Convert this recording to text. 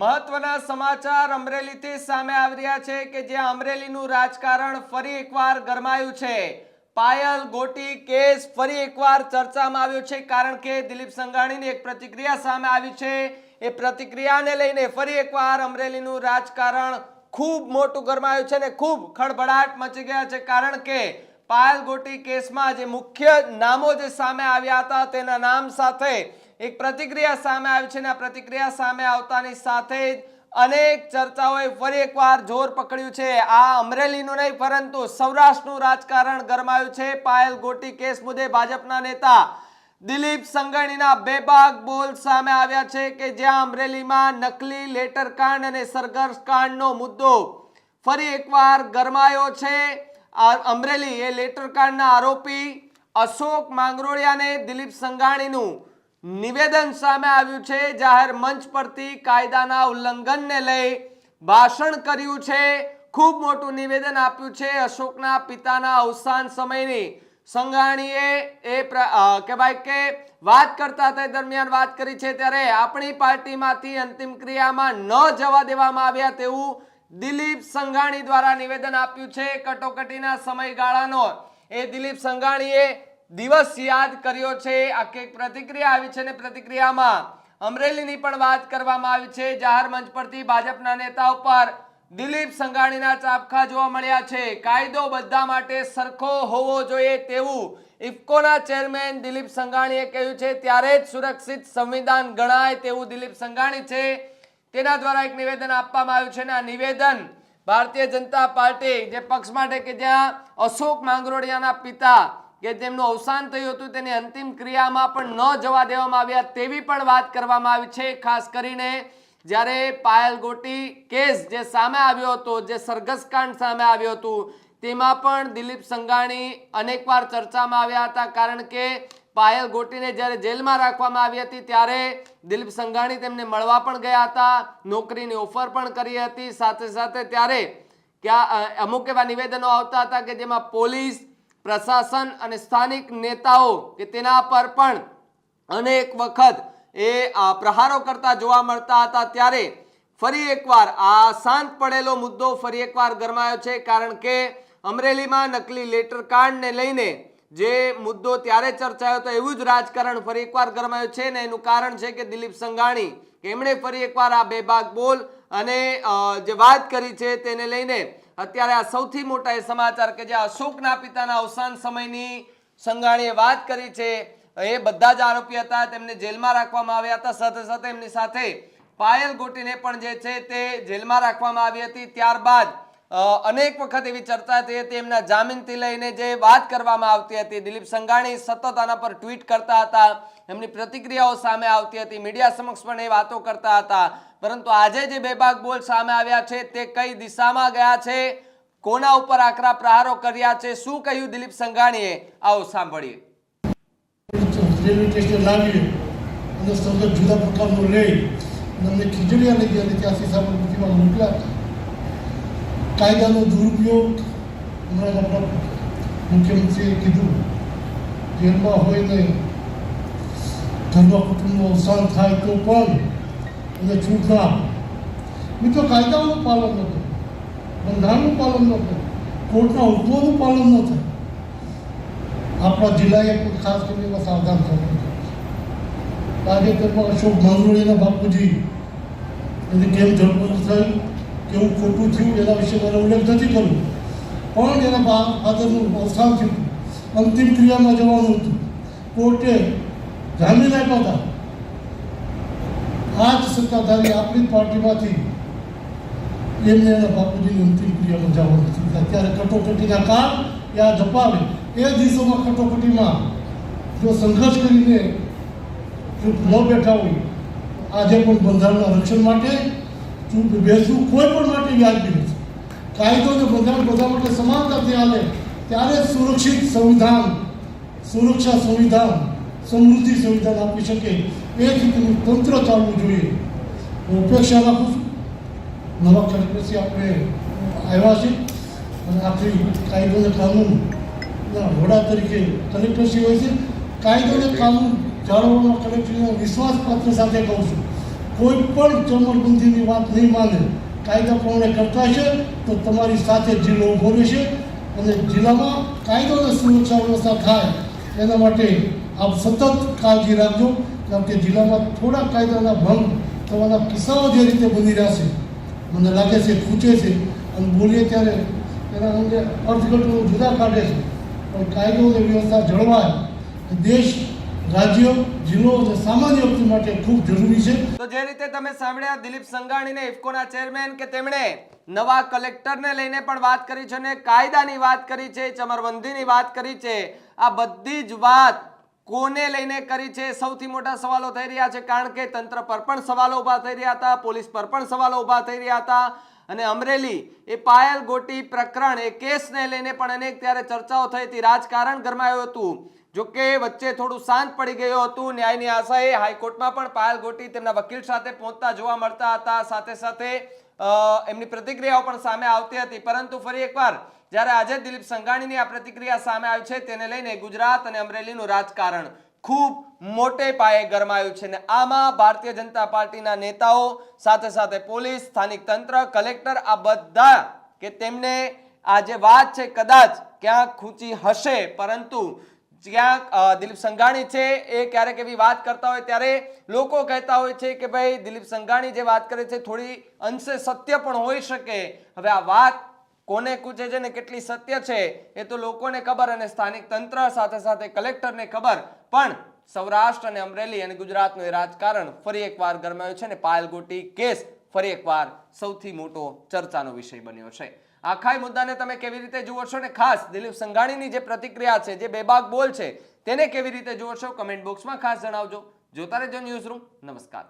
મહત્વના સમાચાર અમરેલીથી સામે આવી રહ્યા છે કે જ્યાં અમરેલીનું રાજકારણ ફરી એકવાર ગરમાયું છે. પાયલ ગોટી કેસ ફરી એકવાર ચર્ચામાં આવ્યો છે કારણ કે દિલીપ સંઘાણીની એક પ્રતિક્રિયા સામે આવી છે. એ પ્રતિક્રિયાને લઈને ફરી એકવાર અમરેલીનું રાજકારણ ખૂબ મોટું ગરમાયું છે ને ખૂબ ખળભળાટ મચી ગયા છે કારણ કે પાયલ ગોટી કેસમાં જે મુખ્ય નામો જે સામે આવ્યા હતા તેના નામ સાથે એક પ્રતિક્રિયા સામે આવી છે અને આ પ્રતિક્રિયા સામે આવતાની સાથે જ અનેક ચર્ચાઓએ ફરી એકવાર જોર પકડ્યું છે. આ અમરેલીનું નહીં, પરંતુ સૌરાષ્ટ્રનું રાજકારણ ગરમાયું છે. પાયલ ગોટી કેસ મુદ્દે ભાજપના નેતા દિલીપ સંઘાણીના બેબાગ બોલ સામે આવ્યા છે કે જ્યાં અમરેલીમાં નકલી લેટર કાંડ અને સરઘર્ષ કાંડનો મુદ્દો ફરી એકવાર ગરમાયો છે. અમરેલી એ લેટર કાંડના આરોપી અશોક માંગરોળિયાને દિલીપ સંઘાણીનું નિવેદન સામે આવ્યું છે. જાહેર મંચ પરથી કાયદાના ઉલ્લંઘનને લઈ ભાષણ કર્યું છે. ખૂબ મોટું નિવેદન આપ્યું છે. અશોકના પિતાના અવસાન સમયની સંઘાણીએ એ પ્ર- ભાઈ કે વાત કરતા તે દરમિયાન વાત કરી છે ત્યારે આપણી પાર્ટીમાંથી અંતિમ ક્રિયામાં ન જવા દેવામાં આવ્યા તેવું દિલીપ સંઘાણી દ્વારા નિવેદન આપ્યું છે. કટોકટીના સમયગાળાનો એ દિલીપ સંઘાણીએ દિવસ યાદ કર્યો છે. આખી પ્રતિક્રિયા આવી છે ને પ્રતિક્રિયામાં અમરેલીની પણ વાત કરવામાં આવી છે. જાહેર મંચ પરથી ભાજપના નેતા ઉપર દિલીપ સંઘાણીના ચાપખા જોવા મળ્યા છે. કાયદો બધા માટે સરખો હોવો જોઈએ તેવું ઇફકોના ચેરમેન દિલીપ સંઘાણીએ કહ્યું છે. ત્યારે જ સુરક્ષિત સંવિધાન ગણાય તેવું દિલીપ સંઘાણી છે. તેના દ્વારા એક નિવેદન આપવામાં આવ્યું છે અને આ નિવેદન ભારતીય જનતા પાર્ટી જે પક્ષ માટે કે જ્યાં અશોક માંગરોળિયાના પિતા કે તેમનું અવસાન થયું હતું, તેની અંતિમ ક્રિયામાં પણ ન જવા દેવામાં આવ્યા તેવી પણ વાત કરવામાં આવી છે. ખાસ કરીને જ્યારે પાયલ ગોટી કેસ જે સામે આવ્યો હતો, જે સરઘસકાંડ સામે આવ્યો હતું, તેમાં પણ દિલીપ સંઘાણી અનેકવાર ચર્ચામાં આવ્યા હતા. કારણ કે પાયલ ગોટીને જ્યારે જેલમાં રાખવામાં આવી હતી, ત્યારે દિલીપ સંઘાણી તેમને મળવા પણ ગયા હતા, નોકરીની ઓફર પણ કરી હતી. સાથે સાથે ત્યારે ક્યાં અમુક એવા નિવેદનો આવતા હતા કે જેમાં પોલીસ પ્રશાસન અને સ્થાનિક નેતાઓ કે તેના પર પણ અનેક વખત એ પ્રહારો કરતા જોવા મળતા હતા. ત્યારે ફરી એકવાર આ શાંત પડેલો મુદ્દો ફરી એકવાર ગરમાયો છે. કારણ કે અમરેલીમાં નકલી લેટર કાંડને લઈને જે મુદ્દો ત્યારે ચર્ચાયો હતો, એવું જ રાજકારણ ફરી એકવાર ગરમાયું છે ને એનું કારણ છે કે દિલીપ સંઘાણી એમણે ફરી એકવાર આ બેબાક બોલ અને જે વાત કરી છે તેને લઈને અત્યારે આ સૌથી મોટા એ સમાચાર કે જે અશોકના પિતાના અવસાન સમયની સંઘાણીએ વાત કરી છે, એ બધા જ આરોપી હતા, તેમને જેલમાં રાખવામાં આવ્યા હતા. સાથે સાથે એમની સાથે પાયલ ગોટીને પણ જે છે તે જેલમાં રાખવામાં આવી હતી. ત્યારબાદ અનેક વખત એવી ચર્ચા થઈ હતી, એમના જામીનથી લઈને જે વાત કરવામાં આવતી હતી, દિલીપ સંઘાણી સતત આના પર ટ્વીટ કરતા હતા, એમની પ્રતિક્રિયાઓ સામે આવતી હતી, મીડિયા સમક્ષ પણ એ વાતો કરતા હતા. પરંતુ આજે જે બેબાક બોલ સામે આવ્યા છે, તે કઈ દિશામાં ગયા છે? કોના ઉપર આકરા પ્રહારો કર્યા છે? શું કહ્યું દિલીપ સંઘાણીએ? આવો સાંભળીએ. જુદા પ્રકારનું લઈ, અને અમને મોકલ્યા કાયદાનો દુરુપયોગ હમણાં આપણા મુખ્યમંત્રીએ કીધું. જેલમાં હોય ને, ઘરમાં કુટુંબનું અવસાન થાય તો પણ એને છૂટ ના આપે. મિત્રો કાયદાઓનું પાલન ન કરે બંધારણનું પાલન ન કરે કોર્ટના હુકમોનું પાલન ન થાય આપણા જિલ્લાએ પણ ખાસ કરીને એમાં સાવધાન થવું પડે. તાજેતરમાં અશોક માંગરોળીના બાપુજી એની કેમ ધરપકડ થઈ કેવું ખોટું થયું એના વિશે મારે ઉલ્લેખ નથી કરવો પણ એના બા ફાધરનું અવસાન થયું અંતિમ ક્રિયામાં જવાનું હતું કોર્ટે જામીન આપ્યા હતા જ સત્તાધારી આપણી પાર્ટીમાંથી એમને એના બાપુજીની અંતિમ ક્રિયા જવાનું હતું અત્યારે કટોકટીના કામ યાદ અપાવે. એ દિવસોમાં કટોકટીમાં જો સંઘર્ષ કરીને ચૂપ ન બેઠા હોય, આજે પણ બંધારણના રક્ષણ માટે ચૂપ બેસવું કોઈ પણ માટે વ્યાજબી નથી. કાયદો અને બંધારણ બધા માટે સમાનતાથી હાલે. ત્યારે સુરક્ષિત સંવિધાન, સુરક્ષા સંવિધાન સમૃદ્ધિ સંવિધાન આપી શકે એ રીતનું તંત્ર ચાલવું જોઈએ. હું અપેક્ષા રાખું છું, નવા કલેક્ટરથી આપણે આવ્યા છે અને આખરી કાયદો અને કાનૂનના વડા તરીકે કલેક્ટરશ્રી હોય છે. કાયદો અને કાનૂન જાળવવામાં કલેક્ટરને વિશ્વાસપાત્ર સાથે કહું છું. કોઈ પણ ચમરબંધીની વાત નહીં માને. કાયદા પ્રમાણે કરતા છે, તો તમારી સાથે જિલ્લો ઊભો રહેશે અને જિલ્લામાં કાયદો અને સુરક્ષા વ્યવસ્થા થાય. એના માટે આપ સતત કાળજી રાખજો, કારણ કે જિલ્લામાં થોડા કાયદાના ભંગ થવાના કિસ્સાઓ જે રીતે બની રહ્યા છે, મને લાગે છે, ખૂચે છે, અને બોલીએ ત્યારે એના અંગે અર્થઘટનો જુદા કાઢે છે. પણ કાયદો અને વ્યવસ્થા જળવાય. દેશ, રાજ્ય, જિલ્લો અને સામાન્ય વ્યક્તિ માટે ખૂબ જરૂરી છે. તો જે રીતે તમે સાંભળ્યા, દિલીપ સંઘાણીને, ઇફકોના ચેરમેન કે તેમણે નવા કલેક્ટરને લઈને પણ વાત કરી છે અને કાયદાની વાત કરી છે ચમરબંધીની વાત કરી છે. આ બધી જ વાત કોને લઈને કરી છે? સૌથી મોટા સવાલો થઈ રહ્યા છે કારણ કે તંત્ર પર પણ સવાલો ઊભા થઈ રહ્યા હતા, પોલીસ પર પણ સવાલો ઊભા થઈ રહ્યા હતા અને અમરેલી એ પાયલ ગોટી પ્રકરણ, એ કેસને લઈને પણ અનેક ત્યારે ચર્ચાઓ થઈ હતી. રાજકારણ ગરમાયું હતું. જો કે વચ્ચે થોડું શાંત પડી ગયું હતું. ન્યાયની આશાએ હાઈકોર્ટમાં પણ પાયલ ગોટી તેમના વકીલ સાથે પહોંચતા જોવા મળતા હતા. સાથે સાથે એમની પ્રતિક્રિયાઓ પણ સામે આવતી હતી. પરંતુ ફરી એકવાર, જ્યારે આજે દિલીપ સંઘાણીની આ પ્રતિક્રિયા સામે આવી છે, તેને લઈને ગુજરાત અને અમરેલીનું રાજકારણ ખૂબ મોટે પાયે ગરમાયું છે. ને આમાં ભારતીય જનતા પાર્ટીના નેતાઓ, સાથે સાથે પોલીસ, સ્થાનિક તંત્ર, કલેક્ટર, આ બધા કે તેમને આ જે વાત છે, કદાચ ક્યાંક ખૂંચી હશે. પરંતુ જ્યાં દિલીપ સંઘાણી છે એ ક્યારેક એવી વાત કરતા હોય ત્યારે લોકો કહેતા હોય છે કે ભાઈ, દિલીપ સંઘાણી જે વાત કરે છે થોડી અંશે સત્ય પણ હોઈ શકે. હવે આ વાત કોને કૂચે છે ને કેટલી સત્ય છે એ તો લોકોને ખબર અને સ્થાનિક તંત્ર સાથે સાથે કલેક્ટરને ખબર. પણ સૌરાષ્ટ્ર અને અમરેલી અને ગુજરાતનું એ રાજકારણ ફરી એકવાર ગરમાયું છે ને પાયલગોટી કેસ ફરી એકવાર સૌથી મોટો ચર્ચાનો વિષય બન્યો છે. આખા મુદ્દાને તમે કેવી રીતે જુઓ છો? ને ખાસ દિલીપ સંઘાણીની જે પ્રતિક્રિયા છે, જે બેબાક બોલ છે, તેને કેવી રીતે જુઓ છો? કમેન્ટ બોક્સમાં ખાસ જણાવજો. જોતા રહેજો ન્યૂઝ રૂમ નમસ્કાર.